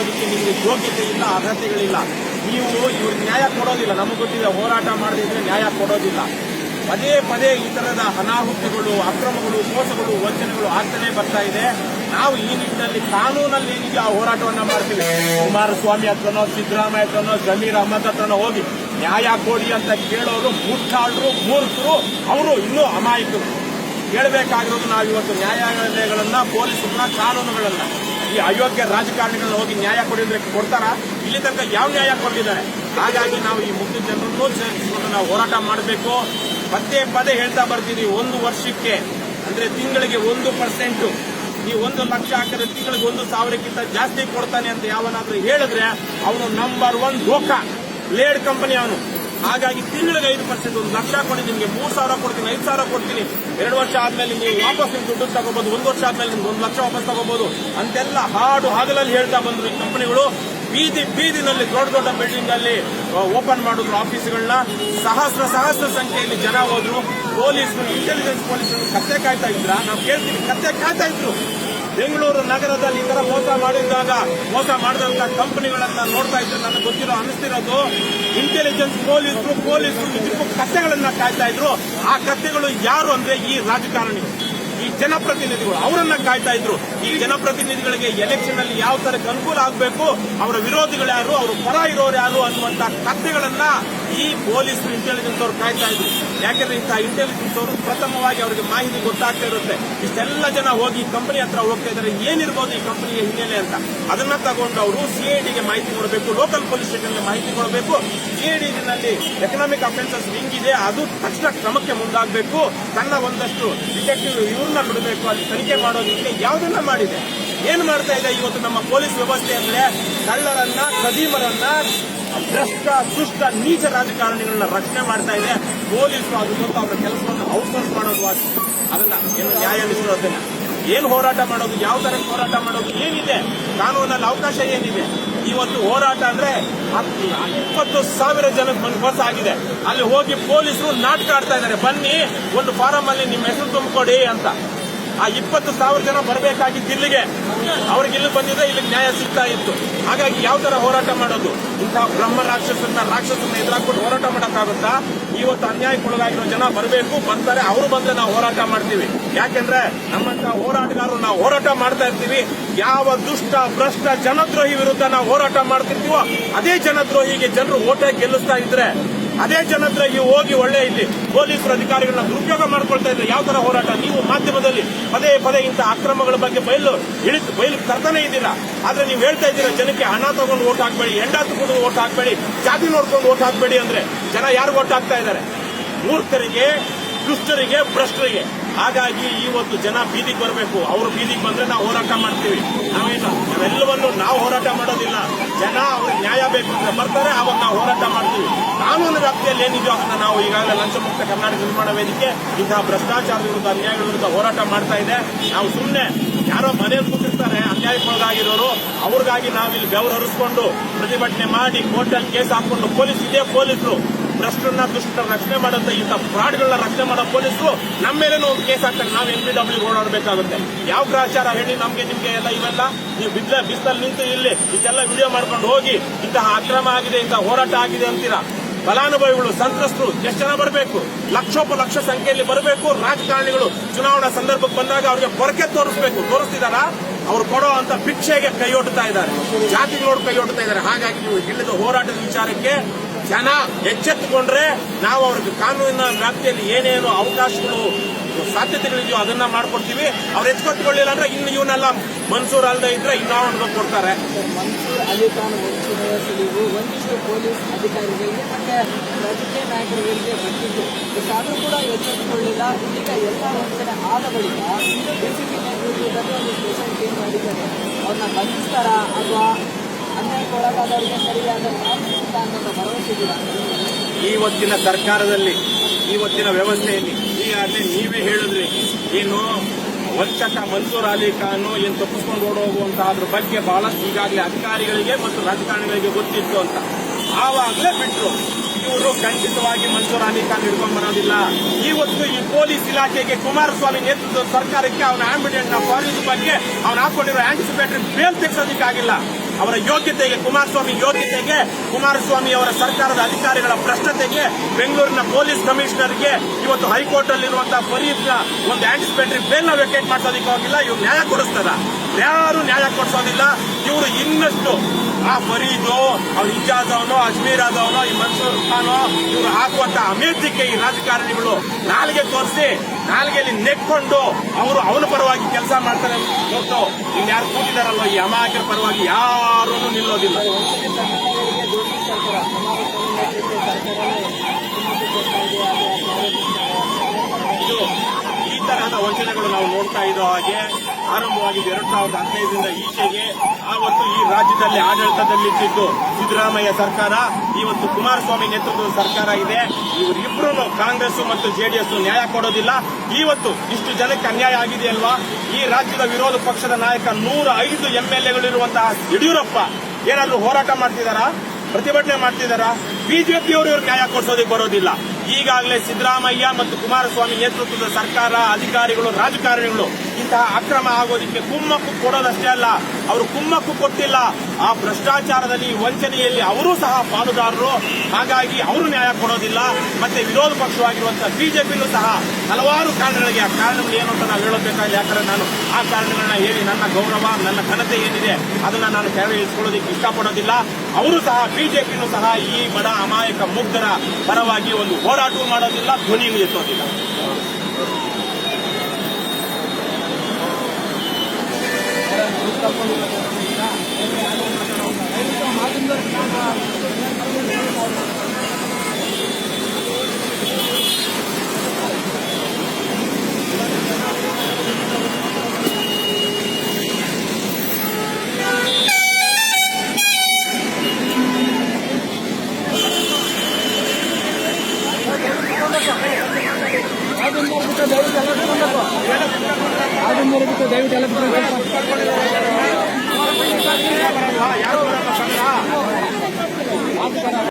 ಮಾಡೋದಕ್ಕೆ ನಿಮಗೆ ಯೋಗ್ಯತೆ ಇಲ್ಲ ಅರ್ಹತೆಗಳಿಲ್ಲ. ನೀವು ಇವ್ರಿಗೆ ನ್ಯಾಯ ಕೊಡೋದಿಲ್ಲ. ನಮಗೆ ಗೊತ್ತಿದೆ, ಹೋರಾಟ ಮಾಡದಿದ್ರೆ ನ್ಯಾಯ ಕೊಡೋದಿಲ್ಲ. ಪದೇ ಪದೇ ಈ ತರಹದ ಅನಾಹುತಗಳು, ಅಕ್ರಮಗಳು, ಮೋಸಗಳು, ವಂಚನೆಗಳು ಆಗ್ತಾನೆ ಬರ್ತಾ ಇದೆ. ನಾವು ಈ ನಿಟ್ಟಿನಲ್ಲಿ ಕಾನೂನಲ್ಲಿ ಏನಿದೆ ಆ ಹೋರಾಟವನ್ನ ಮಾಡ್ತೀವಿ. ಕುಮಾರಸ್ವಾಮಿ ಹತ್ರನೋ, ಸಿದ್ದರಾಮಯ್ಯ ಹತ್ರನೋ, ಜಮೀರ್ ಅಹಮದ್ ಹತ್ರನೋ ಹೋಗಿ ನ್ಯಾಯ ಕೊಡಿ ಅಂತ ಕೇಳೋರು ಮೂರ್ಖಾಳರು, ಮೂರ್ಖರು, ಅವರು ಇನ್ನೂ ಅಮಾಯಕರು. ಕೇಳಬೇಕಾಗಿರೋದು ನಾವು ಇವತ್ತು ನ್ಯಾಯಾಲಯಗಳನ್ನ, ಪೊಲೀಸರನ್ನ, ಕಾನೂನುಗಳನ್ನ. ಈ ಅಯೋಗ್ಯ ರಾಜಕಾರಣಿಗಳನ್ನ ಹೋಗಿ ನ್ಯಾಯ ಕೊಡಿದ್ರೆ ಕೊಡ್ತಾರ? ಇಲ್ಲಿ ತನಕ ಯಾವ ನ್ಯಾಯ ಕೊಟ್ಟಿದ್ದಾರೆ ಹಾಗಾಗಿ ನಾವು ಈ ಮುಖ್ಯ ಜನರನ್ನು ಸೇರಿಸಿಕೊಂಡು ನಾವು ಹೋರಾಟ ಮಾಡಬೇಕು. ಪದೇ ಪದೇ ಹೇಳ್ತಾ ಬರ್ತೀವಿ, ಒಂದು ವರ್ಷಕ್ಕೆ, ಅಂದ್ರೆ ತಿಂಗಳಿಗೆ ಒಂದು ಪರ್ಸೆಂಟ್ ಈ ಒಂದು ಲಕ್ಷ ಹಾಕಿದ್ರೆ ತಿಂಗಳಿಗೆ ಒಂದು ಸಾವಿರಕ್ಕಿಂತ ಜಾಸ್ತಿ ಕೊಡ್ತಾನೆ ಅಂತ ಯಾವನಾದ್ರೂ ಹೇಳಿದ್ರೆ ಅವನು ನಂಬರ್ ಒನ್ ಲೋಕ ಲೇಡ್ ಕಂಪನಿ ಅವನು. ಹಾಗಾಗಿ ತಿಂಗಳಿಗೆ ಐದು ಪರ್ಸೆಂಟ್, ಒಂದು ಲಕ್ಷ ಕೊಡಿ, ನಿಮಗೆ ಮೂರು ಸಾವಿರ ಕೊಡ್ತೀನಿ, ಐದು ಸಾವಿರ ಕೊಡ್ತೀನಿ. ಎರಡು ವರ್ಷ ಆದ್ಮೇಲೆ ನೀವು ವಾಪಸ್ ನಿಮ್ಮ ದುಡ್ಡು ತಗೋಬಹುದು ಒಂದು ವರ್ಷ ಆದ್ಮೇಲೆ ನಿಮ್ಗೆ ಒಂದು ಲಕ್ಷ ವಾಪಸ್ ತಗೋಬಹುದು ಅಂತೆಲ್ಲ ಹಾಡು ಹಾಗಲಲ್ಲಿ ಹೇಳ್ತಾ ಬಂದ್ರು ಈ ಕಂಪನಿಗಳು. ಬೀದಿ, ಬೀದಿನಲ್ಲಿ, ದೊಡ್ಡ ದೊಡ್ಡ ಬಿಲ್ಡಿಂಗ್ ಅಲ್ಲಿ ಓಪನ್ ಮಾಡಿದ್ರು ಆಫೀಸ್ಗಳನ್ನ. ಸಹಸ್ರ ಸಹಸ್ರ ಸಂಖ್ಯೆಯಲ್ಲಿ ಜನ ಹೋದ್ರು. ಪೊಲೀಸರು ಇಂಟೆಲಿಜೆನ್ಸ್ ಪೊಲೀಸರು ಕತ್ತೆ ಕಾಯ್ತಾ ಇದ್ರ. ನಾವು ಕೇಳ್ತೀವಿ, ಕತ್ತೆ ಕಾಯ್ತಾ ಇದ್ರು. ಬೆಂಗಳೂರು ನಗರದಲ್ಲಿ ಈ ಮೋಸ ಮಾಡಿದಾಗ ಮೋಸ ಮಾಡಿದಂತ ಕಂಪನಿಗಳನ್ನ ನೋಡ್ತಾ ಇದ್ರೆ ನನಗೆ ಗೊತ್ತಿರೋ ಅನಿಸ್ತಿರೋದು ಇಂಟೆಲಿಜೆನ್ಸ್ ಪೊಲೀಸರು ಪೊಲೀಸರು ಕತ್ತೆಗಳನ್ನ ಕಾಯ್ತಾ ಇದ್ರು. ಆ ಕತ್ತೆಗಳು ಯಾರು ಅಂದ್ರೆ ಈ ರಾಜಕಾರಣಿಗಳು. ಈ ಜನಪ್ರತಿನಿಧಿಗಳು ಅವರನ್ನ ಕಾಯ್ತಾ ಇದ್ರು. ಈ ಜನಪ್ರತಿನಿಧಿಗಳಿಗೆ ಎಲೆಕ್ಷನ್ ಅಲ್ಲಿ ಯಾವ ತರಕ್ಕೆ ಅನುಕೂಲ ಆಗಬೇಕು? ಅವರ ವಿರೋಧಿಗಳು ಯಾರು? ಅವರು ಪರ ಇರೋರು ಯಾರು ಅನ್ನುವಂತ ಕಥೆಗಳನ್ನ ಈ ಪೊಲೀಸ್ ಇಂಟೆಲಿಜೆನ್ಸ್ ಅವರು ಕಾಯ್ತಾ ಇದ್ರು. ಯಾಕೆಂದ್ರೆ ಇಂತಹ ಇಂಟೆಲಿಜೆನ್ಸ್ ಅವರು ಪ್ರಥಮವಾಗಿ ಅವರಿಗೆ ಮಾಹಿತಿ ಗೊತ್ತಾಗ್ತಾ ಇರುತ್ತೆ. ಇಷ್ಟೆಲ್ಲ ಜನ ಹೋಗಿ ಕಂಪನಿ ಹತ್ರ ಹೋಗ್ತಾ ಇದ್ದಾರೆ. ಏನಿರ್ಬೋದು ಈ ಕಂಪನಿಯ ಹಿನ್ನೆಲೆ ಅಂತ? ಅದನ್ನ ತಗೊಂಡು ಅವರು ಸಿಐಡಿಗೆ ಮಾಹಿತಿ ಕೊಡಬೇಕು. ಲೋಕಲ್ ಪೊಲೀಸ್ ಸ್ಟೇಷನ್ಗೆ ಮಾಹಿತಿ ಕೊಡಬೇಕು. ಸಿಐಡಿನಲ್ಲಿ ಎಕನಾಮಿಕ್ ಅಫೆನ್ಸಸ್ ಇದೆ. ಅದು ತಕ್ಷಣ ಕ್ರಮಕ್ಕೆ ಮುಂದಾಗಬೇಕು. ತನ್ನ ಒಂದಷ್ಟು ಡಿಟೆಕ್ಟಿವ್ ಇವ್ರನ್ನ ಬಿಡಬೇಕು ಅಲ್ಲಿ ತನಿಖೆ ಮಾಡೋದಕ್ಕೆ ಯಾವುದನ್ನ ಮಾಡಿದೆ? ಏನ್ ಮಾಡ್ತಾ ಇದೆ ಇವತ್ತು ನಮ್ಮ ಪೊಲೀಸ್ ವ್ಯವಸ್ಥೆ ಅಂದ್ರೆ ಕಳ್ಳರನ್ನ ಕದೀಮರನ್ನ ಭ್ರಷ್ಟ, ದುಷ್ಟ ನೀಚ ರಾಜಕಾರಣಿಗಳನ್ನ ರಕ್ಷಣೆ ಮಾಡ್ತಾ ಇದೆ. ಪೊಲೀಸರು ಅದು ಗೊತ್ತು ಅವರ ಕೆಲಸವನ್ನು ಔಟ್ಸೋರ್ಸ್ ಮಾಡೋದು ಅದು. ಅದನ್ನ ಏನು ನ್ಯಾಯ ನಿಲ್ಲೋದನ್ನ ಏನು ಹೋರಾಟ ಮಾಡೋದು, ಯಾವ ತರ ಹೋರಾಟ ಮಾಡೋದು, ಏನಿದೆ? ಕಾನೂನಲ್ಲಿ ಅವಕಾಶ ಏನಿದೆ? ಇವತ್ತು ಹೋರಾಟ ಅಂದ್ರೆ ಇಪ್ಪತ್ತು ಸಾವಿರ ಒಂದು ಬಸ್ ಆಗಿದೆ. ಅಲ್ಲಿ ಹೋಗಿ ಪೊಲೀಸರು ನಾಟಕ ಆಡ್ತಾ ಇದ್ದಾರೆ. ಬನ್ನಿ, ಒಂದು ಫಾರಂ ಅಲ್ಲಿ ನಿಮ್ಮ ಹೆಸರು ತುಂಬಿಕೊಡಿ ಅಂತ. ಆ ಇಪ್ಪತ್ತು ಸಾವಿರ ಜನ ಬರಬೇಕಾಗಿತ್ತು ಇಲ್ಲಿಗೆ ಅವ್ರಿಗೆ ಇಲ್ಲಿ ಬಂದಿದ್ರೆ ಇಲ್ಲಿ ನ್ಯಾಯ ಸಿಗ್ತಾ ಇತ್ತು. ಹಾಗಾಗಿ ಯಾವ ತರ ಹೋರಾಟ ಮಾಡೋದು? ಇಂತಹ ಬ್ರಹ್ಮ ರಾಕ್ಷಸನ್ನ ರಾಕ್ಷಸನ್ನ ಎದುರಾಕೊಂಡು ಹೋರಾಟ ಮಾಡಕ್ಕಾಗುತ್ತಾ? ಇವತ್ತು ಅನ್ಯಾಯಕ್ಕೊಳಗಾಗಿರೋ ಜನ ಬರಬೇಕು, ಬರ್ತಾರೆ. ಅವರು ಬಂದ್ರೆ ನಾವು ಹೋರಾಟ ಮಾಡ್ತೀವಿ. ಯಾಕೆಂದ್ರೆ ನಮ್ಮಂತ ಹೋರಾಟಗಾರರು ನಾವು ಹೋರಾಟ ಮಾಡ್ತಾ ಇರ್ತೀವಿ. ಯಾವ ದುಷ್ಟ, ಭ್ರಷ್ಟ ಜನದ್ರೋಹಿ ವಿರುದ್ಧ ನಾವು ಹೋರಾಟ ಮಾಡ್ತಿರ್ತೀವೋ, ಅದೇ ಜನದ್ರೋಹಿಗೆ ಜನರು ಓಟ ಗೆಲ್ಲಿಸ್ತಾ ಇದ್ರೆ, ಅದೇ ಜನದ್ರೋಹಿ ಹೋಗಿ ಒಳ್ಳೆ ಇಲ್ಲಿ ಪೊಲೀಸರು, ಅಧಿಕಾರಿಗಳನ್ನ ದುರುಪಯೋಗ ಮಾಡ್ಕೊಳ್ತಾ ಇದ್ರೆ ಯಾವ ತರ ಹೋರಾಟ? ನೀವು ಮಾಧ್ಯಮದಲ್ಲಿ ಪದೇ ಪದೇ ಇಂತಹ ಅಕ್ರಮಗಳ ಬಗ್ಗೆ ಬಯಲು ಇಳಿತು, ಬಯಲು ತರ್ತಾನೆ ಇದ್ದೀರಾ. ಆದ್ರೆ ನೀವು ಹೇಳ್ತಾ ಇದ್ದೀರಾ, ಜನಕ್ಕೆ ಹಣ ತಗೊಂಡು ಓಟ್ ಹಾಕ್ಬೇಡಿ ಹೆಂಡ ತಗೊಂಡು ಓಟ್ ಹಾಕ್ಬೇಡಿ, ಜಾತಿ ನೋಡ್ಕೊಂಡು ಓಟ್ ಹಾಕ್ಬೇಡಿ ಅಂದ್ರೆ ಜನ ಯಾರು ಓಟ್ ಹಾಕ್ತಾ ಇದ್ದಾರೆ? ಮೂರ್ತರಿಗೆ ದುಷ್ಟರಿಗೆ, ಭ್ರಷ್ಟರಿಗೆ. ಹಾಗಾಗಿ ಇವತ್ತು ಜನ ಬೀದಿಗೆ ಬರಬೇಕು. ಅವರು ಬೀದಿಗೆ ಬಂದ್ರೆ ನಾವು ಹೋರಾಟ ಮಾಡ್ತೀವಿ. ನಾವೇನು ನಾವೆಲ್ಲವನ್ನು ನಾವು ಹೋರಾಟ ಮಾಡೋದಿಲ್ಲ. ಜನ ಅವ್ರಿಗೆ ನ್ಯಾಯ ಬೇಕು ಅಂತ ಬರ್ತಾರೆ ಅವಾಗ ನಾವು ಹೋರಾಟ ಮಾಡ್ತೀವಿ. ಕಾನೂನು ವ್ಯಾಪ್ತಿಯಲ್ಲಿ ಏನಿದೆಯೋ ಅದನ್ನ ನಾವು ಈಗಾಗಲೇ ಲಂಚಮುಕ್ತ ಕರ್ನಾಟಕ ನಿರ್ಮಾಣ ವೇದಿಕೆ, ಇಂತಹ ಭ್ರಷ್ಟಾಚಾರ ವಿರುದ್ಧ, ಅನ್ಯಾಯ ವಿರುದ್ಧ ಹೋರಾಟ ಮಾಡ್ತಾ ಇದೆ. ನಾವು ಸುಮ್ಮನೆ ಯಾರೋ ಮನೆಯಲ್ಲಿ ಕೂತಿರ್ತಾರೆ, ಅನ್ಯಾಯಕ್ಕೊಳಗಾಗಿರೋರು, ಅವ್ರಿಗಾಗಿ ನಾವು ಇಲ್ಲಿ ಬೆವರು ಹರಿಸ್ಕೊಂಡು ಪ್ರತಿಭಟನೆ ಮಾಡಿ ಕೋರ್ಟಲ್ಲಿ ಕೇಸ್ ಹಾಕೊಂಡು ಪೊಲೀಸ್, ಇದೇ ಪೊಲೀಸರು. ಭ್ರಷ್ಟರನ್ನ ದುಷ್ಟರ ರಕ್ಷಣೆ ಮಾಡೋಂಥ ಇಂಥ ಫ್ರಾಡ್ಗಳನ್ನ ರಕ್ಷಣೆ ಮಾಡೋ ಪೊಲೀಸರು ನಮ್ಮ ಮೇಲೇನು ಒಂದು ಕೇಸ್ ಹಾಕ್ತಾರೆ. ನಾವು ಎನ್ ಬಿ ಡಬ್ಲ್ಯೂ ಓಡಾಡಬೇಕಾಗುತ್ತೆ. ಯಾವ ಗ್ರಹಚಾರ ಹೇಳಿ ನಮ್ಗೆ ನಿಮ್ಗೆ ಎಲ್ಲ ಇವೆಲ್ಲ? ನೀವು ಬಿದ್ದ ಬಿಸ್ತಲ್ಲಿ ನಿಂತು ಇಲ್ಲಿ ಇದೆಲ್ಲ ವಿಡಿಯೋ ಮಾಡ್ಕೊಂಡು ಹೋಗಿ ಇಂತಹ ಅಕ್ರಮ ಆಗಿದೆ ಇಂತಹ ಹೋರಾಟ ಆಗಿದೆ ಅಂತೀರಾ? ಫಲಾನುಭವಿಗಳು ಸಂತ್ರಸ್ತರು ಎಷ್ಟು ಜನ ಬರಬೇಕು? ಲಕ್ಷೋಪ ಲಕ್ಷ ಸಂಖ್ಯೆಯಲ್ಲಿ ಬರಬೇಕು. ರಾಜಕಾರಣಿಗಳು ಚುನಾವಣಾ ಸಂದರ್ಭಕ್ಕೆ ಬಂದಾಗ ಅವರಿಗೆ ಕೊರಕೆ ತೋರಿಸಬೇಕು. ತೋರಿಸ್ತಿದಾರ? ಅವ್ರು ಕೊಡೋ ಅಂತ ಭಿಕ್ಷೆಗೆ ಕೈಯೊಡ್ತಾ ಇದ್ದಾರೆ. ಜಾತಿ ನೋಡು ಕೈಯೊಡ್ತಾ ಇದ್ದಾರೆ. ಹಾಗಾಗಿ ನೀವು ಹಿಡಿದ ಹೋರಾಟದ ವಿಚಾರಕ್ಕೆ ಜನ ಎಚ್ಚೆತ್ತುಕೊಂಡ್ರೆ ನಾವು ಅವ್ರಿಗೆ ಕಾನೂನಿನ ವ್ಯಾಪ್ತಿಯಲ್ಲಿ ಏನೇನು ಅವಕಾಶಗಳು, ಸಾಧ್ಯತೆಗಳಿದೆಯೋ ಅದನ್ನ ಮಾಡ್ಕೊಡ್ತೀವಿ. ಅವ್ರು ಎಚ್ಚೆತ್ತುಕೊಳ್ಳಿಲ್ಲ ಅಂದ್ರೆ ಇನ್ನು ಇವನ್ನೆಲ್ಲ ಮನ್ಸೂರ್ ಅಲ್ಲದೆ ಇದ್ರೆ ಇನ್ನೂ ಕೊಡ್ತಾರೆ. ಮನ್ಸೂರ್ ಅಲಿ ಖಾನ್ ಪೊಲೀಸ್ ಅಧಿಕಾರಿಗಳಿಗೆ ಮತ್ತೆ ರಾಜಕೀಯ ನಾಯಕರುಗಳಿಗೆ ಬಂದಿದ್ದು. ಆದರೂ ಕೂಡ ಎಚ್ಚೆತ್ತುಕೊಳ್ಳಿಲ್ಲ. ಈಗ ಎಲ್ಲ ವಂಚನೆ ಆದ ಬಳಿಕ ಒಂದು ಅವ್ರನ್ನ ಬಂಧಿಸ್ತಾರ ಅಥವಾ ಅನ್ಯಾಯಕ್ಕೆ ಒಳಗಾದವರಿಗೆ ಸರಿಯಾದ ಈ ಹೊತ್ತಿನ ಇವತ್ತಿನ ಸರ್ಕಾರದಲ್ಲಿ ವ್ಯವಸ್ಥೆಯಲ್ಲಿ ಈಗಾಗಲೇ ನೀವೇ ಹೇಳಿದ್ರಿ, ಏನು ವಂಚಕ ಮನ್ಸೂರ್ ಅಲಿ ಖಾನ್ ಏನು ತಪ್ಪಿಸ್ಕೊಂಡು ಓಡೋಗುವಂತ ಅದ್ರ ಬಗ್ಗೆ ಬಹಳಷ್ಟು ಈಗಾಗಲೇ ಅಧಿಕಾರಿಗಳಿಗೆ ಮತ್ತು ರಾಜಕಾರಣಿಗಳಿಗೆ ಗೊತ್ತಿತ್ತು ಅಂತ. ಆವಾಗಲೇ ಬಿಟ್ರು. ಇವರು ಖಂಡಿತವಾಗಿ ಮನ್ಸೂರ್ ಅಲಿ ಖಾನ್ ಹಿಡ್ಕೊಂಡು ಬರೋದಿಲ್ಲ. ಇವತ್ತು ಈ ಪೊಲೀಸ್ ಇಲಾಖೆಗೆ ಕುಮಾರಸ್ವಾಮಿ ನೇತೃತ್ವದ ಸರ್ಕಾರಕ್ಕೆ ಅವನ ಆಂಬಿಡೆಂಟ್ನ ಬಗ್ಗೆ ಅವನು ಹಾಕೊಂಡಿರೋ ಆಂಟಿಸಿಪೇಟರಿ ಬೇಲ್ ತೆಗೆಸೋದಿಕ್ಕಾಗಿಲ್ಲ. ಅವರ ಯೋಗ್ಯತೆಗೆ, ಕುಮಾರಸ್ವಾಮಿ ಯೋಗ್ಯತೆಗೆ, ಕುಮಾರಸ್ವಾಮಿ ಅವರ ಸರ್ಕಾರದ ಅಧಿಕಾರಿಗಳ ಭ್ರಷ್ಟತೆಗೆ ಬೆಂಗಳೂರಿನ ಪೊಲೀಸ್ ಕಮಿಷನರ್ಗೆ ಇವತ್ತು ಹೈಕೋರ್ಟ್ ಅಲ್ಲಿರುವಂತಹ ಫರೀದ್ನ ಒಂದು ಆಂಟಿಸಿಪೇಟರಿ ಬೇಲ್ನ ವೆಕೇಟ್ ಮಾಡ್ಸೋದಕ್ಕೆ ಹೋಗಿಲ್ಲ ಇವ್ರು ನ್ಯಾಯ ಕೊಡಿಸ್ತಾರ. ಯಾರು ನ್ಯಾಯ ಕೊಡಿಸೋದಿಲ್ಲ. ಇವರು ಇನ್ನಷ್ಟು ಆ ಫರೀದು ಅವ್ರ ಇಜಾಜ್ ಅಜ್ಮೀರ್ ಆದವನು ಈ ಮನ್ಸೂರ್ ಖಾನು ಇವರು ಹಾಕುವಂತ ಅಮೇಧಿಕೆ ಈ ರಾಜಕಾರಣಿಗಳು. ನಾಲ್ಗೆ ತೋರಿಸಿ ನಾಲಿಗೆಯಲ್ಲಿ ನೆಕ್ಕೊಂಡು ಅವರು ಅವನ ಪರವಾಗಿ ಕೆಲಸ ಮಾಡ್ತಾರೆ ಹೊರತು ಇನ್ಯಾರು ಕೂತಿದಾರಲ್ಲ ಈ ಅಮಾಯಕರ ಪರವಾಗಿ ಯಾರೂ ನಿಲ್ಲೋದಿಲ್ಲ. ಈ ತರಹದ ವಂಚನೆಗಳು ನಾವು ನೋಡ್ತಾ ಇರೋ ಹಾಗೆ ಆರಂಭವಾಗಿದ್ದು ಎರಡ್ ಸಾವಿರದ ಹದಿನೈದರಿಂದ ಈಚೆಗೆ ಆವತ್ತು ಈ ರಾಜ್ಯದಲ್ಲಿ ಆಡಳಿತದಲ್ಲಿದ್ದು ಸಿದ್ದರಾಮಯ್ಯ ಸರ್ಕಾರ, ಇವತ್ತು ಕುಮಾರಸ್ವಾಮಿ ನೇತೃತ್ವದ ಸರ್ಕಾರ ಇದೆ. ಇವರಿಬ್ಬರೂ ಕಾಂಗ್ರೆಸ್ ಮತ್ತು ಜೆಡಿಎಸ್ ನ್ಯಾಯ ಕೊಡೋದಿಲ್ಲ. ಇವತ್ತು ಇಷ್ಟು ಜನಕ್ಕೆ ಅನ್ಯಾಯ ಆಗಿದೆ ಅಲ್ವಾ? ಈ ರಾಜ್ಯದ ವಿರೋಧ ಪಕ್ಷದ ನಾಯಕ ನೂರ ಐದು ಎಂಎಲ್ಎಗಳಿರುವಂತಹ ಯಡಿಯೂರಪ್ಪ ಏನಾದ್ರೂ ಹೋರಾಟ ಮಾಡ್ತಿದಾರಾ ಪ್ರತಿಭಟನೆ ಮಾಡ್ತಿದಾರಾ ಬಿಜೆಪಿಯವರು ಇವರು ನ್ಯಾಯ ಕೊಡಿಸೋದಕ್ಕೆ ಬರೋದಿಲ್ಲ. ಈಗಾಗಲೇ ಸಿದ್ದರಾಮಯ್ಯ ಮತ್ತು ಕುಮಾರಸ್ವಾಮಿ ನೇತೃತ್ವದ ಸರ್ಕಾರ, ಅಧಿಕಾರಿಗಳು, ರಾಜಕಾರಣಿಗಳು ಇಂತಹ ಅಕ್ರಮ ಆಗೋದಕ್ಕೆ ಕುಮ್ಮಕ್ಕು ಕೊಡೋದಷ್ಟೇ ಅಲ್ಲ, ಅವರು ಕುಮ್ಮಕ್ಕು ಕೊಟ್ಟಿಲ್ಲ. ಆ ಭ್ರಷ್ಟಾಚಾರದಲ್ಲಿ ವಂಚನೆಯಲ್ಲಿ ಅವರೂ ಸಹ ಪಾಲುದಾರರು. ಹಾಗಾಗಿ ಅವರು ನ್ಯಾಯ ಕೊಡೋದಿಲ್ಲ. ಮತ್ತೆ ವಿರೋಧ ಪಕ್ಷವಾಗಿರುವಂತಹ ಬಿಜೆಪಿನೂ ಸಹ ಹಲವಾರು ಕಾರಣಗಳಿಗೆ ಆ ಕಾರಣಗಳು ಏನು ಅಂತ ನಾವು ಹೇಳಬೇಕಾಗಿಲ್ಲ ಯಾಕಂದ್ರೆ ನಾನು ಆ ಕಾರಣಗಳನ್ನ ಹೇಳಿ ನನ್ನ ಗೌರವ, ನನ್ನ ಘನತೆ ಏನಿದೆ, ಅದನ್ನ ನಾನು ಕೆಳಗೆ ಇಳಿಸ್ಕೊಳ್ಳೋದಕ್ಕೆ ಇಷ್ಟಪಡೋದಿಲ್ಲ. ಅವರು ಸಹ ಬಿಜೆಪಿನೂ ಸಹ ಈ ಬಡ ಅಮಾಯಕ ಮುಗ್ಧರ ಪರವಾಗಿ ಒಂದು ಹೋರಾಟ ಮಾಡೋದಿಲ್ಲ ಧ್ವನಿಯೂ ಎತ್ತೋದಿಲ್ಲ. ಮೇರೆಗಿತ್ತು ದಯವಿಟ್ಟು ಎಲ್ಲ ಬಿಟ್ಟು